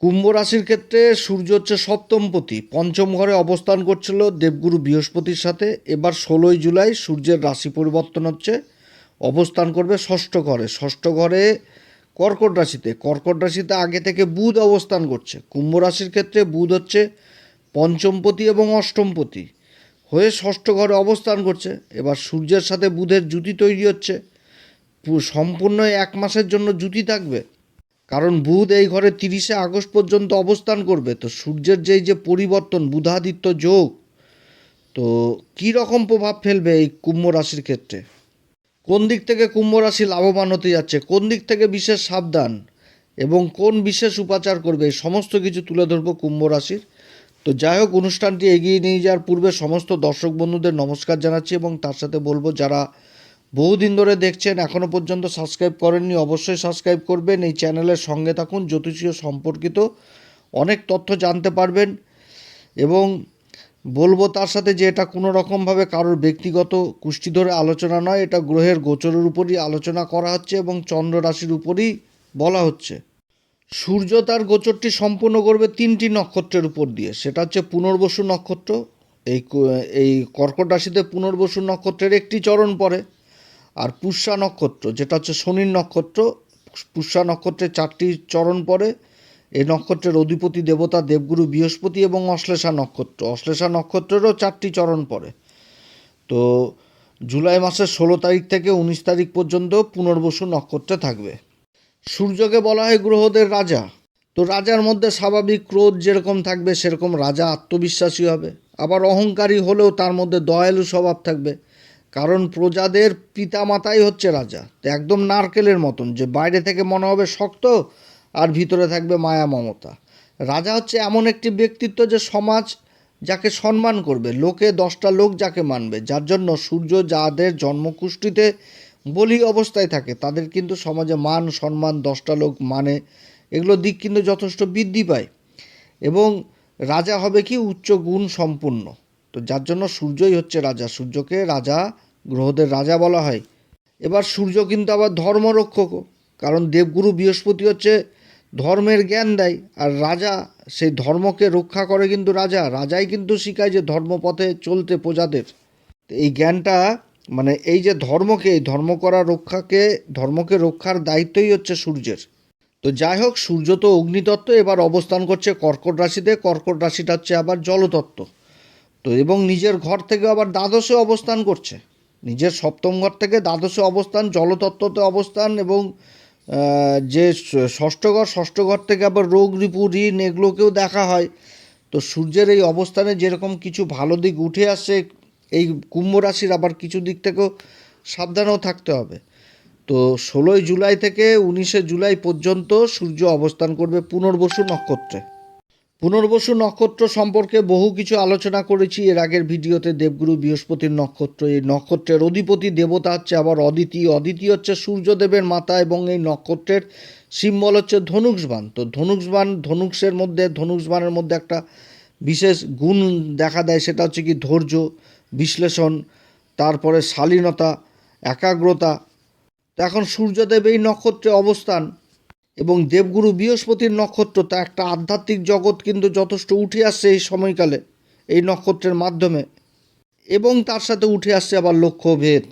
কুম্ভ রাশির ক্ষেত্রে সূর্য হচ্ছে সপ্তমপতি পঞ্চম ঘরে অবস্থান করছিল দেবগুরু বৃহস্পতির সাথে। এবার ষোলোই জুলাই সূর্যের রাশি পরিবর্তন হচ্ছে। অবস্থান করবে ষষ্ঠ ঘরে। ষষ্ঠ ঘরে কর্কট রাশিতে। কর্কট রাশিতে আগে থেকে বুধ অবস্থান করছে। কুম্ভ রাশির ক্ষেত্রে বুধ হচ্ছে পঞ্চমপতি এবং অষ্টমপতি হয়ে ষষ্ঠ ঘরে অবস্থান করছে। এবার সূর্যের সাথে বুধের জুতি তৈরি হচ্ছে। সম্পূর্ণ এক মাসের জন্য জুতি থাকবে। কারণ বুধ এই ঘরে তিরিশে আগস্ট পর্যন্ত অবস্থান করবে। তো সূর্যের যেই যে পরিবর্তন, বুধাদিত্য যোগ, তো কী রকম প্রভাব ফেলবে এই কুম্ভ রাশির ক্ষেত্রে? কোন দিক থেকে কুম্ভ রাশি লাভবান হতে যাচ্ছে, কোন দিক থেকে বিশেষ সাবধান, এবং কোন বিশেষ উপাচার করবে, এই সমস্ত কিছু তুলে ধরবো কুম্ভ রাশির। তো যাই হোক, অনুষ্ঠানটি এগিয়ে নিয়ে যাওয়ার পূর্বে সমস্ত দর্শক বন্ধুদের নমস্কার জানাচ্ছি এবং তার সাথে বলব, যারা বহুদিন ধরে দেখছেন এখনও পর্যন্ত সাবস্ক্রাইব করেননি, অবশ্যই সাবস্ক্রাইব করবেন। এই চ্যানেলের সঙ্গে থাকুন, জ্যোতিষীয় সম্পর্কিত অনেক তথ্য জানতে পারবেন এবং বলব তার সাথে যে এটা কোনো রকমভাবে কারোর ব্যক্তিগত কুষ্টি ধরে আলোচনা নয়, এটা গ্রহের গোচরের উপরই আলোচনা করা হচ্ছে এবং চন্দ্র রাশির উপরই বলা হচ্ছে। সূর্য তার গোচরটি সম্পূর্ণ করবে তিনটি নক্ষত্রের উপর দিয়ে, সেটা হচ্ছে পুনর্বসু নক্ষত্র, এই এই কর্কট রাশিতে পুনর্বসু নক্ষত্রের একটি চরণ পড়ে। আর পুষ্যা নক্ষত্র, যেটা হচ্ছে শনির নক্ষত্র, পুষ্যা নক্ষত্রের চারটি চরণ পড়ে। এই নক্ষত্রের অধিপতি, দেবতা, দেবগুরু, বৃহস্পতি এবং অশ্লেষা নক্ষত্র। অশ্লেষা নক্ষত্রেরও চারটি চরণ পড়ে। তো জুলাই মাসের ষোলো তারিখ থেকে উনিশ তারিখ পর্যন্ত পুনর্বসু নক্ষত্রে থাকবে। সূর্যকে বলা হয় গ্রহদের রাজা। তো রাজার মধ্যে স্বাভাবিক ক্রোধ যেরকম থাকবে, সেরকম রাজা আত্মবিশ্বাসী হবে। আবার অহংকারী হলেও তার মধ্যে দয়ালু স্বভাব থাকবে। কারণ প্রজাদের পিতামাতাই হচ্ছে রাজা। তো একদম নারকেলের মতন যে বাইরে থেকে মনে হবে শক্ত আর ভিতরে থাকবে মায়া মমতা। রাজা হচ্ছে এমন একটি ব্যক্তিত্ব যে সমাজ যাকে সম্মান করবে, লোকে দশটা লোক যাকে মানবে। যার জন্য সূর্য যাদের জন্মকুষ্ঠিতে বলি অবস্থায় থাকে, তাদের কিন্তু সমাজে মান, সম্মান দশটা লোক মানে এগুলো দিক কিন্তু যথেষ্ট বৃদ্ধি পায়। এবং রাজা হবে কি উচ্চ গুণ সম্পূর্ণ। তো যার জন্য সূর্যই হচ্ছে রাজা। সূর্যকে রাজা, গ্রহদের রাজা বলা হয়। এবার সূর্য কিন্তু আবার ধর্মরক্ষকও কারণ দেবগুরু বৃহস্পতি হচ্ছে ধর্মের জ্ঞান দেয়, আর রাজা সেই ধর্মকে রক্ষা করে কিন্তু রাজা। রাজাই কিন্তু শিখায় যে ধর্মপথে চলতে প্রজাদের। এই জ্ঞানটা মানে এই যে ধর্মকে, এই ধর্ম করা রক্ষাকে, ধর্মকে রক্ষার দায়িত্বই হচ্ছে সূর্যের। তো যাই হোক, সূর্য তো অগ্নিতত্ত্ব, এবার অবস্থান করছে কর্কট রাশিতে। কর্কট রাশিটা হচ্ছে আবার জলতত্ত্ব। তো এবং নিজের ঘর থেকে আবার দ্বাদশে অবস্থান করছে। নিজের সপ্তম ঘর থেকে দ্বাদশে অবস্থান, জলতত্ত্বতে অবস্থান এবং যে ষষ্ঠ ঘর ষষ্ঠ ঘর থেকে আবার রোগ, রিপু, ঋণ এগুলোকেও দেখা হয়। তো সূর্যের এই অবস্থানে যেরকম কিছু ভালো দিক উঠে আসে, এই কুম্ভ রাশির আবার কিছু দিক থেকেও সাবধানেও থাকতে হবে। তো ষোলোই জুলাই থেকে উনিশে জুলাই পর্যন্ত সূর্য অবস্থান করবে পুনর্বসু নক্ষত্রে। পুনর্বসু নক্ষত্র সম্পর্কে বহু কিছু আলোচনা করেছি। এর আগের ভিডিওতে দেবগুরু বৃহস্পতির নক্ষত্র, এই নক্ষত্রের অধিপতি দেবতা হচ্ছে আবার অদিতি। অদিতি হচ্ছে সূর্যদেবের মাতা এবং এই নক্ষত্রের সিম্বল হচ্ছে ধনুষবান তো ধনুষবান ধনুষের মধ্যে ধনুষবানের মধ্যে একটা বিশেষ গুণ দেখা দেয়, সেটা হচ্ছে কি ধৈর্য, বিশ্লেষণ, তারপরে শালীনতা, একাগ্রতা। এখন সূর্যদেব এই নক্ষত্রে অবস্থান। এবং দেবগুরু বৃহস্পতির নক্ষত্র, তা একটা আধ্যাত্মিক জগৎ কিন্তু যথেষ্ট উঠে আসছে এই সময়কালে, এই নক্ষত্রের মাধ্যমে। এবং তার সাথে উঠে আসছে আবার লক্ষ্যভেদ।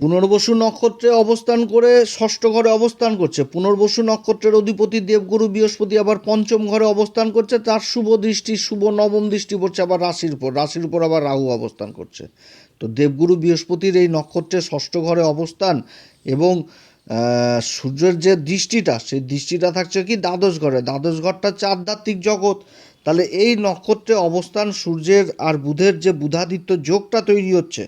পুনর্বসু নক্ষত্রে অবস্থান করে ষষ্ঠ ঘরে অবস্থান করছে। পুনর্বসু নক্ষত্রের অধিপতি দেবগুরু বৃহস্পতি আবার পঞ্চম ঘরে অবস্থান করছে। তার শুভ দৃষ্টি, শুভ নবম দৃষ্টি পড়ছে আবার রাশির উপর। রাশির উপর আবার রাহু অবস্থান করছে। তো দেবগুরু বৃহস্পতির এই নক্ষত্রের ষষ্ঠ ঘরে অবস্থান এবং সূর্যের যে দৃষ্টিটা, সেই দৃষ্টিটা থাকছে কি দ্বাদশ ঘরে। দ্বাদশ ঘরটা আধ্যাত্মিক জগৎ। তাহলে এই নক্ষত্রে অবস্থান সূর্যের আর বুধের যে বুধাদিত্য যোগটা তৈরি হচ্ছে।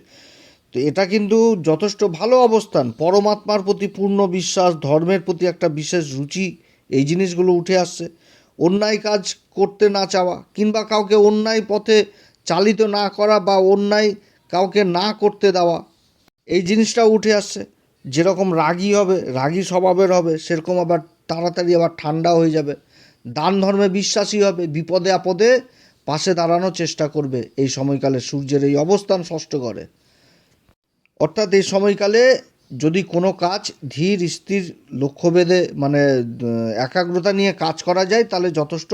তো এটা কিন্তু যথেষ্ট ভালো অবস্থান। পরমাত্মার প্রতি পূর্ণ বিশ্বাস, ধর্মের প্রতি একটা বিশেষ রুচি, এই জিনিসগুলো উঠে আসছে। অন্যায় কাজ করতে না চাওয়া কিংবা কাউকে অন্যায় পথে চালিত না করা বা অন্যায় কাউকে না করতে দেওয়া, এই জিনিসটা উঠে আসছে। যেরকম রাগী হবে, রাগী স্বভাবের হবে, সেরকম আবার তাড়াতাড়ি আবার ঠান্ডা হয়ে যাবে। দান ধর্মে বিশ্বাসী হবে, বিপদে আপদে পাশে দাঁড়ানোর চেষ্টা করবে। এই সময়কালে সূর্যের এই অবস্থান ষষ্ঠ করে অর্থাৎ এই সময়কালে যদি কোনো কাজ ধীর স্থির লক্ষ্যভেদে মানে একাগ্রতা নিয়ে কাজ করা যায়, তাহলে যথেষ্ট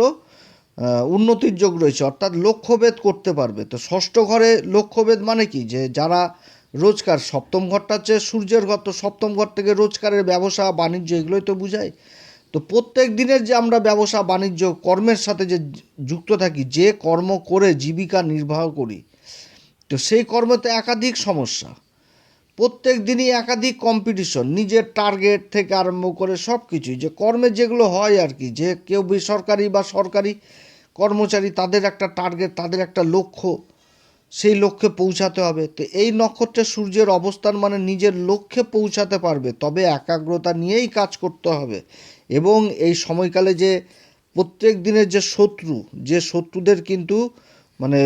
উন্নতির যোগ রয়েছে। অর্থাৎ লক্ষ্যভেদ করতে পারবে। তো ষষ্ঠ ঘরে লক্ষ্যভেদ মানে কি? যে যারা রোজগার সপ্তম ঘরটা হচ্ছে সূর্যের ঘর, তো সপ্তম ঘর থেকে রোজগারের ব্যবসা, বাণিজ্য, এগুলোই তো বোঝায়। তো প্রত্যেক দিনের যে আমরা ব্যবসা, বাণিজ্য, কর্মের সাথে যে যুক্ত থাকি, যে কর্ম করে জীবিকা নির্বাহ করি, তো সেই কর্মতে একাধিক সমস্যা। প্রত্যেক দিনই একাধিক কম্পিটিশন নিজের টার্গেট থেকে আরম্ভ করে সব কিছুই যে কর্মে যেগুলো হয় আর কি, যে কেউ বেসরকারি বা সরকারি কর্মচারী, তাদের একটা টার্গেট তাদের একটা লক্ষ্য সেই লক্ষ্যে পৌঁছাতে হবে। তো এই নক্ষত্রে সূর্যের অবস্থান মানে নিজের লক্ষ্যে পৌঁছাতে পারবে, তবে একাগ্রতা নিয়েই কাজ করতে হবে। এবং এই সময়কালে যে প্রত্যেক দিনের যে শত্রু, যে শত্রুদের কিন্তু মানে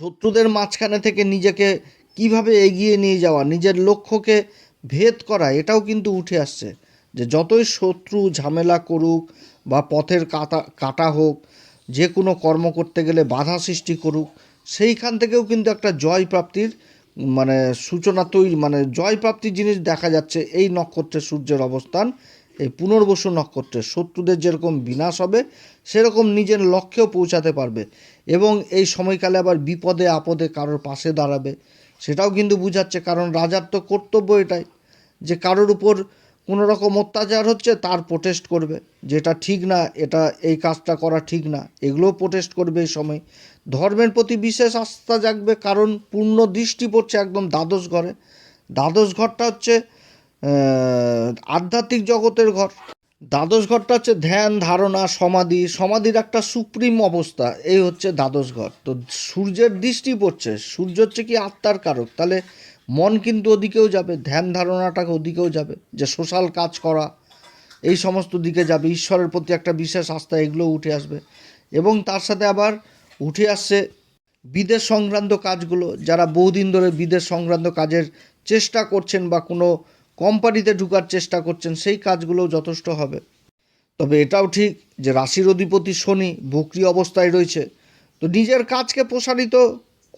শত্রুদের মাঝখানে থেকে নিজেকে কীভাবে এগিয়ে নিয়ে যাওয়া, নিজের লক্ষ্যকে ভেদ করা, এটাও কিন্তু উঠে আসছে। যে যতই শত্রু ঝামেলা করুক বা পথের কাটা কাটা হোক, যে কোনো কর্ম করতে গেলে বাধা সৃষ্টি করুক সেইখান থেকেও কিন্তু একটা জয় প্রাপ্তির মানে সূচনা তৈরি মানে জয় প্রাপ্তির জিনিস দেখা যাচ্ছে এই নক্ষত্রে সূর্যের অবস্থান, এই পুনর্বসু নক্ষত্রে শত্রুদের যেরকম বিনাশ হবে, সেরকম নিজের লক্ষ্যেও পৌঁছাতে পারবে। এবং এই সময়কালে আবার বিপদে, আপদে কারোর পাশে দাঁড়াবে। সেটাও কিন্তু বুঝাচ্ছে, কারণ রাজার তো কর্তব্য এটাই, যে কারোর উপর কোনো রকম অত্যাচার হচ্ছে তার প্রোটেস্ট করবে। যেটা ঠিক না, এটা এই কাজটা করা ঠিক না, এগুলোও প্রোটেস্ট করবে এই সময়। ধর্মের প্রতি বিশেষ আস্থা জাগবে, কারণ পূর্ণ দৃষ্টি পড়ছে একদম দ্বাদশ ঘরে। দ্বাদশ ঘরটা হচ্ছে আধ্যাত্মিক জগতের ঘর। দ্বাদশ ঘরটা হচ্ছে ধ্যান, ধারণা, সমাধি। সমাধির একটা সুপ্রিম অবস্থা, এই হচ্ছে দ্বাদশ ঘর। তো সূর্যের দৃষ্টি পড়ছে, সূর্য হচ্ছে কি আত্মার কারক। তাহলে মন কিন্তু ওদিকেও যাবে, ধ্যান, ধারণাটাকে ওদিকেও যাবে, যে সোশ্যাল কাজ করা, এই সমস্ত দিকে যাবে। ঈশ্বরের প্রতি একটা বিশেষ আস্থা এগুলো উঠে আসবে। এবং তার সাথে আবার উঠে আসছে বিদেশ সংক্রান্ত কাজগুলো। যারা বহুদিন ধরে বিদেশ সংক্রান্ত কাজের চেষ্টা করছেন বা কোনো কোম্পানিতে ঢুকার চেষ্টা করছেন, সেই কাজগুলোও যথেষ্ট হবে। তবে এটাও ঠিক যে রাশির অধিপতি শনি বক্রি অবস্থায় রয়েছে। তো নিজের কাজকে প্রসারিত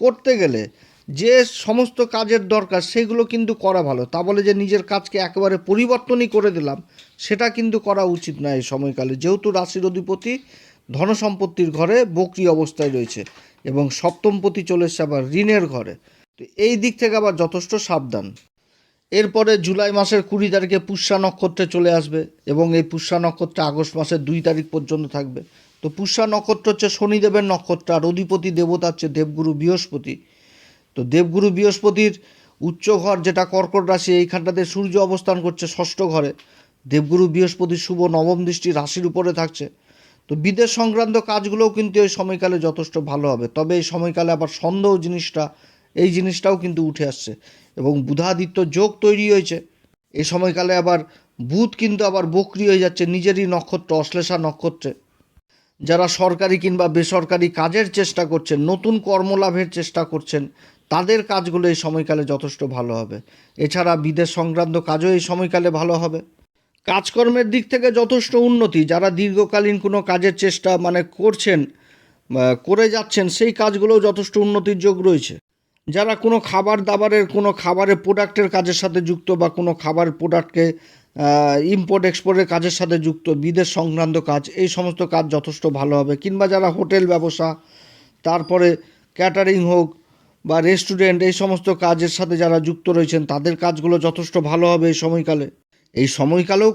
করতে গেলে যে সমস্ত কাজের দরকার, সেগুলো কিন্তু করা ভালো। তা বলে যে নিজের কাজকে একেবারে পরিবর্তনই করে দিলাম, সেটা কিন্তু করা উচিত না এই সময়কালে। যেহেতু রাশির অধিপতি ধনসম্পত্তির ঘরে বকরি অবস্থায় রয়েছে এবং সপ্তমপতি চলে এসছে আবার ঋণের ঘরে। তো এই দিক থেকে আবার যথেষ্ট সাবধান। এরপরে জুলাই মাসের কুড়ি তারিখে পুষ্যা নক্ষত্রে চলে আসবে এবং এই পুষ্যা নক্ষত্রে আগস্ট মাসের দুই তারিখ পর্যন্ত থাকবে। তো পুষ্যা নক্ষত্র হচ্ছে শনিদেবের নক্ষত্র আর অধিপতি দেবতা হচ্ছে দেবগুরু বৃহস্পতি। তো দেবগুরু বৃহস্পতির উচ্চ ঘর যেটা কর্কট রাশি, এইখানটাতে সূর্য অবস্থান করছে ষষ্ঠ ঘরে। দেবগুরু বৃহস্পতির শুভ নবম দৃষ্টি রাশির উপরে থাকছে। তো বিদেশ সংক্রান্ত কাজগুলোও কিন্তু এই সময়কালে যথেষ্ট ভালো হবে। তবে এই সময়কালে আবার সন্দেহ জিনিসটা, এই জিনিসটাও কিন্তু উঠে আসছে এবং বুধাদিত্য যোগ তৈরি হয়েছে। এই সময়কালে আবার বুধ কিন্তু আবার বক্রি হয়ে যাচ্ছে, নিজেরই নক্ষত্র, অশ্লেষা নক্ষত্রে। যারা সরকারি কিংবা বেসরকারি কাজের চেষ্টা করছেন, নতুন কর্মলাভের চেষ্টা করছেন, তাদের কাজগুলো এই সময়কালে যথেষ্ট ভালো হবে। এছাড়া বিদেশ সংক্রান্ত কাজও এই সময়কালে ভালো হবে। কাজকর্মের দিক থেকে যথেষ্ট উন্নতি। যারা দীর্ঘকালীন কোনো কাজের চেষ্টা মানে করছেন করে যাচ্ছেন, সেই কাজগুলোও যথেষ্ট উন্নতির যোগ রয়েছে। যারা কোনো খাবার দাবারের, কোনো খাবারের প্রোডাক্টের কাজের সাথে যুক্ত বা কোনো খাবার প্রোডাক্টকে ইম্পোর্ট এক্সপোর্টের কাজের সাথে যুক্ত, বিদেশ সংক্রান্ত কাজ, এই সমস্ত কাজ যথেষ্ট ভালো হবে। কিংবা যারা হোটেল ব্যবসা, তারপরে ক্যাটারিং হোক বা রেস্টুরেন্ট এই সমস্ত কাজের সাথে যারা যুক্ত রয়েছেন, তাদের কাজগুলো যথেষ্ট ভালো হবে এই সময়কালে। এই সময়কালেও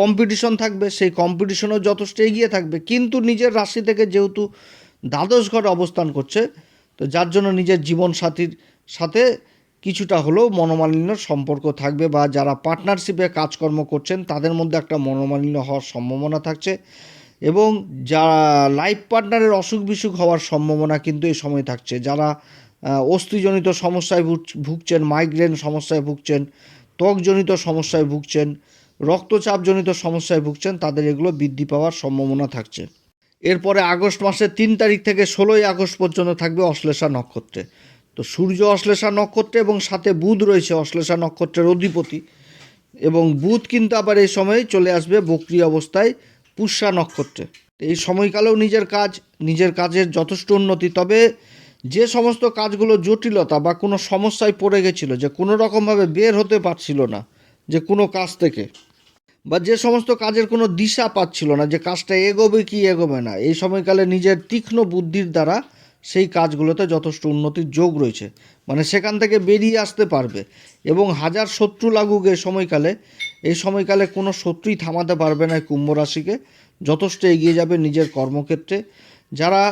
কম্পিটিশন থাকবে, সেই কম্পিটিশনও যথেষ্ট এগিয়ে থাকবে। কিন্তু নিজের রাশি থেকে যেহেতু দ্বাদশ ঘরে অবস্থান করছে, তো যার জন্য নিজের জীবনসাথীর সাথে কিছুটা হলেও মনোমালিন্য সম্পর্ক থাকবে বা যারা পার্টনারশিপে কাজকর্ম করছেন, তাদের মধ্যে একটা মনোমালিন্য হওয়ার সম্ভাবনা থাকছে এবং যারা লাইফ পার্টনারের অসুখ বিসুখ হওয়ার সম্ভাবনা কিন্তু এই সময় থাকছে। যারা অস্থিজনিত সমস্যায় ভুগছেন মাইগ্রেন সমস্যায় ভুগছেন ত্বকজনিত সমস্যায় ভুগছেন, রক্তচাপজনিত সমস্যায় ভুগছেন, তাদের এগুলো বৃদ্ধি পাওয়ার সম্ভাবনা থাকছে। এরপরে আগস্ট মাসের তিন তারিখ থেকে ষোলোই আগস্ট পর্যন্ত থাকবে অশ্লেষা নক্ষত্রে। তো সূর্য অশ্লেষা নক্ষত্রে এবং সাথে বুধ রয়েছে অশ্লেষা নক্ষত্রের অধিপতি এবং বুধ কিন্তু আবার এই সময় চলে আসবে বক্রি অবস্থায় পুষ্যা নক্ষত্রে। এই সময়কালেও নিজের কাজ, নিজের কাজের যথেষ্ট উন্নতি, তবে যে সমস্ত কাজগুলো জটিলতা বা কোনো সমস্যায় পড়ে গেছিল, যে কোনো রকমভাবে বের হতে পারছিল না, যে কোনো কাজ থেকে, বা যে সমস্ত কাজের কোনো দিশা পাচ্ছিল না, যে কাজটা এগোবে কি এগোবে না, এই সময়কালে নিজের তীক্ষ্ণ বুদ্ধির দ্বারা সেই কাজগুলোতে যথেষ্ট উন্নতির যোগ রয়েছে। মানে সেখান থেকে বেরিয়ে আসতে পারবে এবং হাজার শত্রু লাগুক এই সময়কালে এই সময়কালে কোনো শত্রুই থামাতে পারবে না কুম্ভ রাশিকে। যথেষ্ট এগিয়ে যাবে নিজের কর্মক্ষেত্রে যারা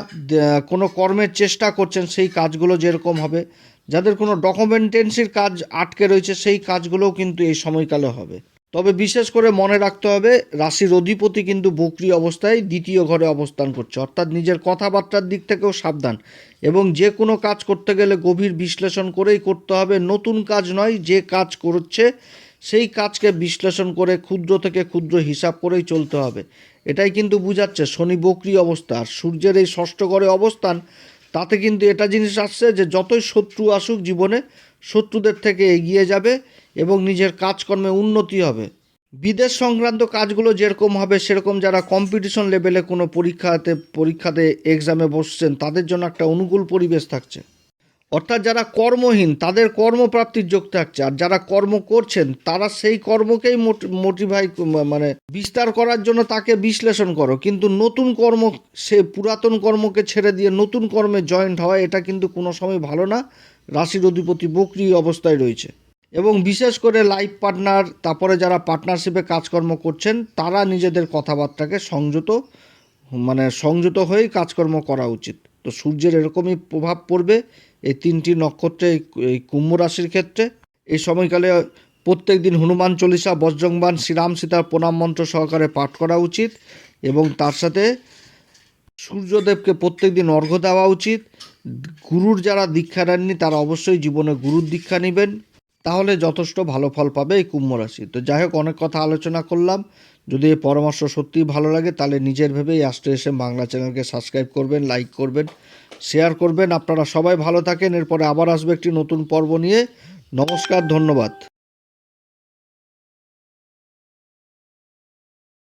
কোনো কর্মের চেষ্টা করছেন, সেই কাজগুলো যেরকম হবে। যাদের কোনো ডকুমেন্টেন্সির কাজ আটকে রয়েছে, সেই কাজগুলোও কিন্তু এই সময়কালে হবে। তবে বিশেষ করে মনে রাখতে হবে, রাশির অধিপতি কিন্তু বকরি অবস্থায় দ্বিতীয় ঘরে অবস্থান করছে। অর্থাৎ নিজের কথাবার্তার দিক থেকেও সাবধান এবং যে কোনো কাজ করতে গেলে গভীর বিশ্লেষণ করেই করতে হবে। নতুন কাজ নয়, যে কাজ করছে সেই কাজকে বিশ্লেষণ করে, ক্ষুদ্র থেকে ক্ষুদ্র হিসাব করেই চলতে হবে। এটাই কিন্তু বুঝাচ্ছে শনি বকরি অবস্থা। আর সূর্যের এই ষষ্ঠ ঘরে অবস্থান, তাতে কিন্তু এটা জিনিস আসছে যে যতই শত্রু আসুক জীবনে, শত্রুদের থেকে এগিয়ে যাবে এবং নিজের কাজকর্মে উন্নতি হবে। বিদেশ সংক্রান্ত কাজগুলো যেরকম হবে, সেরকম যারা কম্পিটিশন লেভেলে কোনো পরীক্ষাতে পরীক্ষাতে এক্সামে বসছেন, তাদের জন্য একটা অনুকূল পরিবেশ থাকছে। অর্থাৎ যারা কর্মহীন, তাদের কর্মপ্রাপ্তির যোগ থাকছে। আর যারা কর্ম করছেন, তারা সেই কর্মকেই মোটিভাই মানে বিস্তার করার জন্য তাকে বিশ্লেষণ করো। কিন্তু নতুন কর্ম সে পুরাতন কর্মকে ছেড়ে দিয়ে নতুন কর্মে জয়েন্ট হওয়া, এটা কিন্তু কোনো সময় ভালো না। রাশির অধিপতি বকরি অবস্থায় রয়েছে। এবং বিশেষ করে লাইফ পার্টনার তারপরে যারা পার্টনারশিপে কাজকর্ম করছেন, তারা নিজেদের কথাবার্তাকে সংযত মানে সংযত হয়েই কাজকর্ম করা উচিত। তো সূর্যের এরকমই প্রভাব পড়বে। এই তিনটি নক্ষত্রে, এই- কুম্ভ রাশির ক্ষেত্রে, এই সময়কালে প্রত্যেক দিন হনুমান চল্লিশা বজ্রংবান শ্রীরাম সীতার প্রণাম মন্ত্র সহকারে পাঠ করা উচিত এবং তার সাথে সূর্যদেবকে প্রত্যেক দিন অর্ঘ্য দেওয়া উচিত। গুরুর যারা দীক্ষা নেননি তারা অবশ্যই জীবনে গুরুর দীক্ষা নেবেন। তাহলে যথেষ্ট ভালো ফল পাবে এই কুম্ভ রাশি। তো যাই হোক, অনেক কথা আলোচনা করলাম। যদি এই পরামর্শ সত্যিই ভালো লাগে, তাহলে নিজের ভেবেই আস্তে এসে বাংলা চ্যানেলকে সাবস্ক্রাইব করবেন, লাইক করবেন, শেয়ার করবেন। আপনারা সবাই ভালো থাকেন। এরপরে আবার আসবে একটি নতুন পর্ব নিয়ে। নমস্কার, ধন্যবাদ।